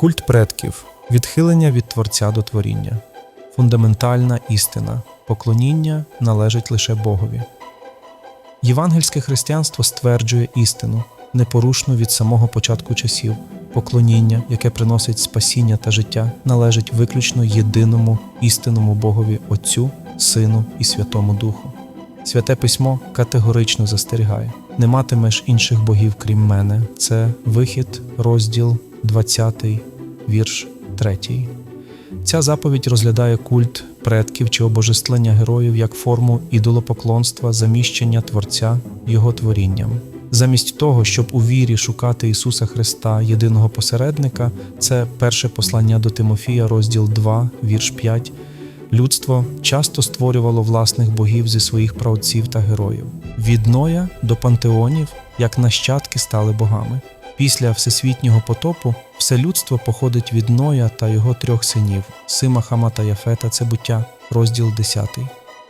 Культ предків відхилення від Творця до творіння, фундаментальна істина, поклоніння належить лише Богові. Євангельське християнство стверджує істину, непорушну від самого початку часів. Поклоніння, яке приносить спасіння та життя, належить виключно єдиному істинному Богові Отцю, Сину і Святому Духу. Святе письмо категорично застерігає: не матимеш інших богів, крім мене. Це вихід, розділ 20, вірш 3. Ця заповідь розглядає культ предків чи обожествлення героїв як форму ідолопоклонства, заміщення Творця Його творінням. Замість того, щоб у вірі шукати Ісуса Христа, єдиного посередника, це перше послання до Тимофія, розділ 2, вірш 5. Людство часто створювало власних богів зі своїх праотців та героїв. Від Ноя до пантеонів, як нащадки стали богами. Після всесвітнього потопу все людство походить від Ноя та його трьох синів Сима, Хама та Яфета це буття, розділ 10.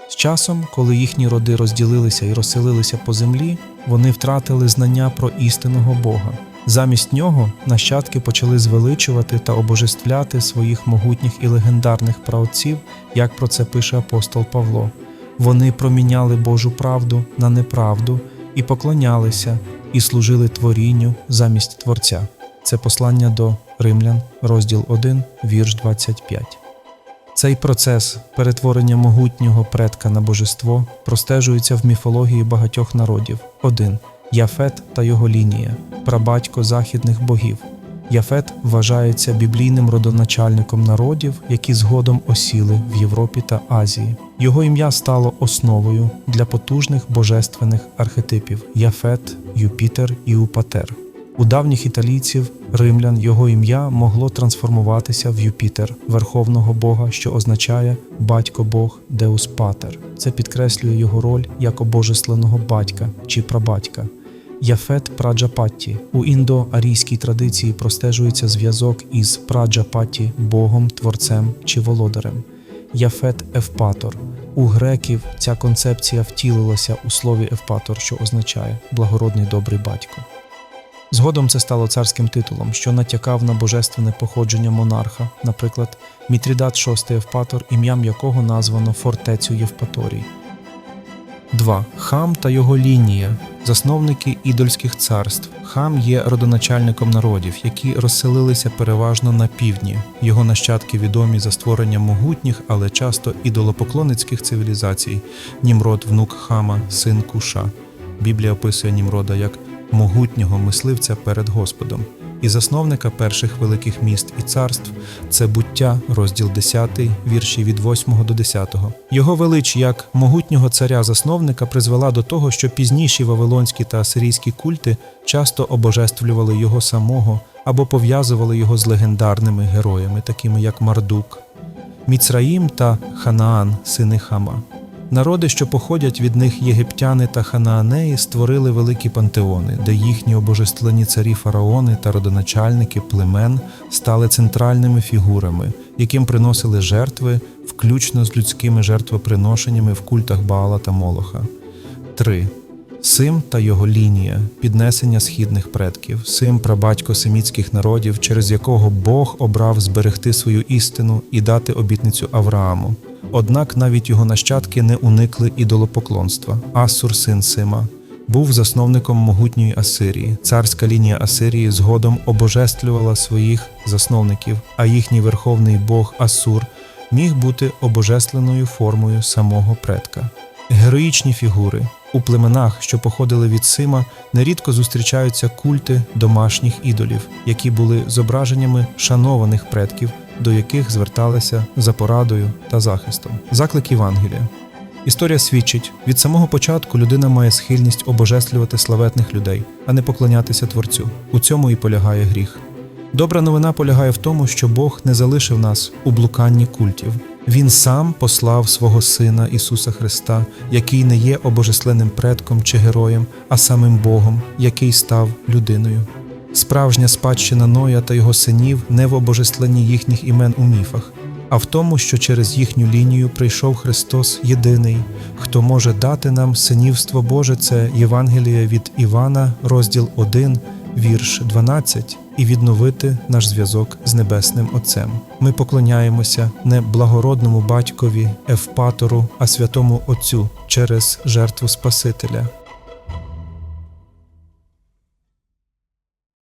З часом, коли їхні роди розділилися і розселилися по землі, вони втратили знання про істинного Бога. Замість нього нащадки почали звеличувати та обожествляти своїх могутніх і легендарних праотців, як про це пише апостол Павло. Вони проміняли Божу правду на неправду і поклонялися, і служили творінню замість Творця. Це послання до Римлян, розділ 1, вірш 25. Цей процес перетворення могутнього предка на божество простежується в міфології багатьох народів. 1. Яфет та його лінія, прабатько західних богів. Яфет вважається біблійним родоначальником народів, які згодом осіли в Європі та Азії. Його ім'я стало основою для потужних божественних архетипів Яфет, Юпітер і Упатер. У давніх італійців, римлян, його ім'я могло трансформуватися в Юпітер, верховного бога, що означає батько Бог Деус Патер. Це підкреслює його роль як обожесленого батька чи прабатька. Яфет Праджапатті. У індоарійській традиції простежується зв'язок із Праджапатті, богом, творцем чи володарем. Яфет Евпатор. У греків ця концепція втілилася у слові Евпатор, що означає благородний добрий батько. Згодом це стало царським титулом, що натякав на божественне походження монарха, наприклад, Мітрідат VI Евпатор, ім'ям якого названо фортецю Євпаторій. 2. Хам та його лінія засновники ідольських царств. Хам є родоначальником народів, які розселилися переважно на півдні. Його нащадки відомі за створення могутніх, але часто ідолопоклонницьких цивілізацій. Німрод, внук Хама, син Куша. Біблія описує Німрода як могутнього мисливця перед Господом і засновника перших великих міст і царств це буття, розділ 10, вірші від 8 до 10. Його велич як могутнього царя-засновника призвела до того, що пізніші вавилонські та асирійські культи часто обожествлювали його самого або пов'язували його з легендарними героями, такими як Мардук, Міцраїм та Ханаан, сини Хама. Народи, що походять від них єгиптяни та ханаанеї, створили великі пантеони, де їхні обожествлені царі фараони та родоначальники племен стали центральними фігурами, яким приносили жертви, включно з людськими жертвоприношеннями в культах Баала та Молоха. 3. Сим та його лінія піднесення східних предків, сим прабатько семітських народів, через якого Бог обрав зберегти свою істину і дати обітницю Аврааму. Однак навіть його нащадки не уникли ідолопоклонства. Асур, син Сима, був засновником могутньої Асирії. Царська лінія Асирії згодом обожествлювала своїх засновників, а їхній верховний бог Асур міг бути обожественною формою самого предка. Героїчні фігури у племенах, що походили від Сима, нерідко зустрічаються культи домашніх ідолів, які були зображеннями шанованих предків, до яких зверталися за порадою та захистом. Заклик Євангелія. Історія свідчить, від самого початку людина має схильність обожествлювати славетних людей, а не поклонятися Творцю. У цьому і полягає гріх. Добра новина полягає в тому, що Бог не залишив нас у блуканні культів. Він сам послав свого Сина Ісуса Христа, який не є обожесленим предком чи героєм, а самим Богом, який став людиною. Справжня спадщина Ноя та його синів не в обожесленні їхніх імен у міфах, а в тому, що через їхню лінію прийшов Христос єдиний, хто може дати нам синівство Боже, це Євангеліє від Івана, розділ 1, вірш 12, і відновити наш зв'язок з Небесним Отцем. Ми поклоняємося не благородному батькові Евпатору, а святому Отцю через жертву Спасителя,